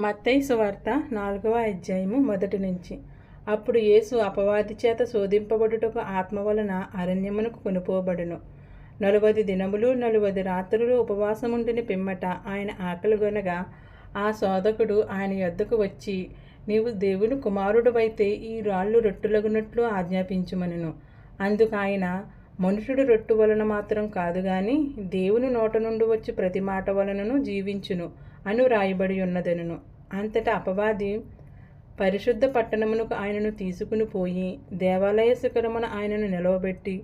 మత్తయి సువార్త నాలుగవ అధ్యాయము మొదటి నుంచి. అప్పుడు యేసు అపవాది చేత శోధింపబడుటకు ఆత్మ వలన అరణ్యమునకు కొనుపోబడును. నలువది దినములు నలువది రాత్రులు ఉపవాసముండిన పిమ్మట ఆయన ఆకలిగొనగా ఆ శోధకుడు ఆయన యొద్దకు వచ్చి నీవు దేవుని కుమారుడువైతే ఈ రాళ్ళు రొట్టులగునట్లు ఆజ్ఞాపించుమనును. అందుకు ఆయన మనుషుడు రొట్టు వలన మాత్రం కాదు గాని దేవుని నోట నుండి వచ్చి ప్రతి మాట వలనను జీవించును. అను రాయబడి ఉన్నదనును. అంతటా అపవాది పరిశుద్ధ పట్టణమునకు ఆయనను తీసుకుని పోయి దేవాలయ శిఖరమున ఆయనను నిలవబెట్టి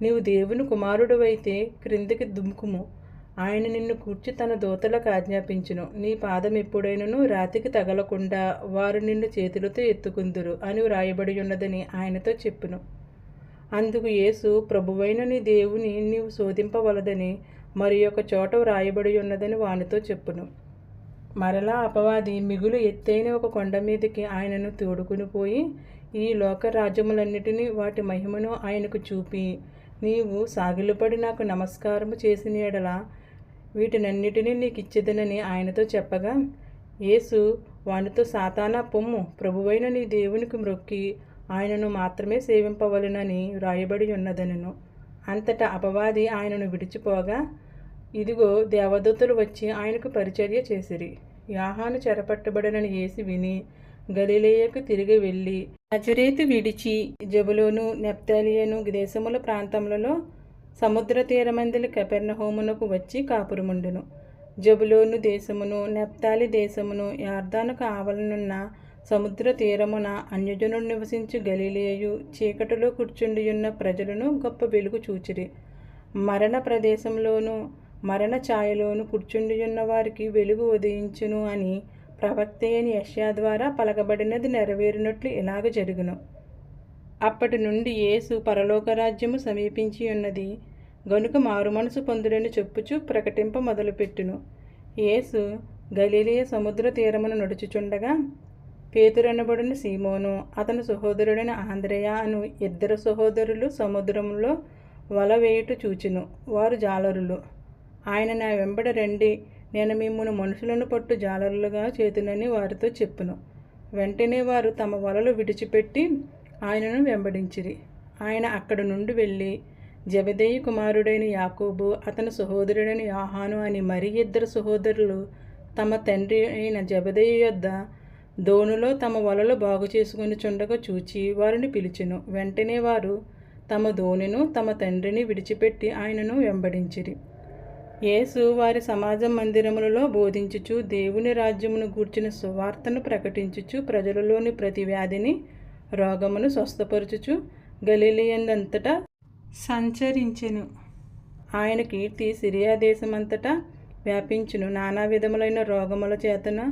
నీవు దేవుని కుమారుడువైతే క్రిందికి దుమ్కుము ఆయన నిన్ను కూర్చి తన దూతలకు ఆజ్ఞాపించును. నీ పాదం ఎప్పుడైనను రాతికి తగలకుండా వారు నిన్ను చేతులతో ఎత్తుకుందురు అని వ్రాయబడి ఉన్నదని ఆయనతో చెప్పును. అందుకు యేసు ప్రభువైన నీ దేవుని నీవు శోధింపవలదని మరి ఒక చోట వ్రాయబడి ఉన్నదని వానితో చెప్పును. మరలా అపవాది మిగులు ఎత్తైన ఒక కొండ మీదకి ఆయనను తోడుకుని పోయి ఈ లోక రాజ్యములన్నిటినీ వాటి మహిమను ఆయనకు చూపి నీవు సాగిలుపడి నాకు నమస్కారము చేసిన ఎడల వీటినన్నిటినీ నీకు ఇచ్చేదనని ఆయనతో చెప్పగా యేసు వానితో సాతానా పొమ్ము ప్రభువైన నీ దేవునికి మ్రొక్కి ఆయనను మాత్రమే సేవింపవలనని వ్రాయబడి ఉన్నదనను. అంతటా అపవాది ఆయనను విడిచిపోగా ఇదిగో దేవదూతలు వచ్చి ఆయనకు పరిచర్య చేసిరి. యాహాను చెరపట్టబడనని ఏసి విని గలిలేయకు తిరిగి వెళ్ళి నజరేతు విడిచి జబులోను నెప్తాలియను దేశముల ప్రాంతములలో సముద్ర తీరమందలి కపెర్ణహోమునకు వచ్చి కాపురముండును. జబులోను దేశమును నెప్తాలి దేశమును యార్దానుకు ఆవలనున్న సముద్ర తీరమున అన్యజనుడు నివసించు గలిలేయు చీకటిలో కూర్చుండియున్న ప్రజలను గొప్ప వెలుగు చూచిరి. మరణ ప్రదేశంలోనూ మరణ ఛాయలోను కూర్చుండియున్న వారికి వెలుగు ఉదయించును అని ప్రవక్త అయిన యష్యా ద్వారా పలకబడినది నెరవేరినట్లు ఇలాగ జరుగును. అప్పటి నుండి యేసు పరలోక రాజ్యము సమీపించి ఉన్నది. గనుక మారుమనసు పొందుడని చెప్పుచు ప్రకటింప మొదలుపెట్టును. యేసు గలీలియ సముద్ర తీరమును నడుచుచుండగా పేతురనబడిన సీమోను అతని సహోదరుడైన ఆంధ్రయ అను ఇద్దరు సహోదరులు సముద్రంలో వల వేయుట చూచును. వారు జాలరులు. ఆయన నా వెంబడ రండి. నేను మిమ్మల్ని మనుషులను పట్టు జాలరులుగా చేతునని వారితో చెప్పును. వెంటనే వారు తమ వలలు విడిచిపెట్టి ఆయనను వెంబడించిరి. ఆయన అక్కడ నుండి వెళ్ళి జబదేయి కుమారుడైన యాకోబు అతని సహోదరుడైన యాహాను అని మరి ఇద్దరు సహోదరులు తమ తండ్రి అయిన జబదేయి యొద్ద దోణులో తమ వలలు బాగు చేసుకుని చుండగా చూచి వారిని పిలిచెను. వెంటనే వారు తమ దోణిను తమ తండ్రిని విడిచిపెట్టి ఆయనను వెంబడించిరి. యేసు వారి సమాజ మందిరములలో బోధించుచు దేవుని రాజ్యమును గూర్చిన సువార్తను ప్రకటించుచు ప్రజలలోని ప్రతి వ్యాధిని రోగమును స్వస్థపరచుచు గలీలియందంతటా సంచరించెను. ఆయన కీర్తి సిరియా దేశమంతటా వ్యాపించును. నానా విధములైన రోగముల చేతను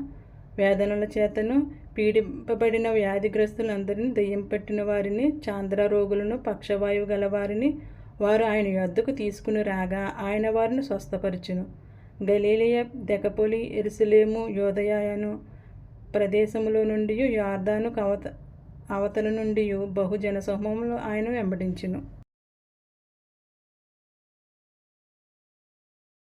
వేదనల చేతను పీడింపబడిన వ్యాధిగ్రస్తులందరినీ దెయ్యం పట్టిన వారిని చాంద్ర రోగులను పక్షవాయువు గలవారిని వారు ఆయన యొద్దకు తీసుకుని రాగా ఆయన వారిని స్వస్థపరచును. గలీలియ దెకపోలి ఎరుసలేము యోదయాయను ప్రదేశములో నుండి యార్దాను కవత అవతల నుండి బహుజన సమూహములు ఆయన వెంబడించును.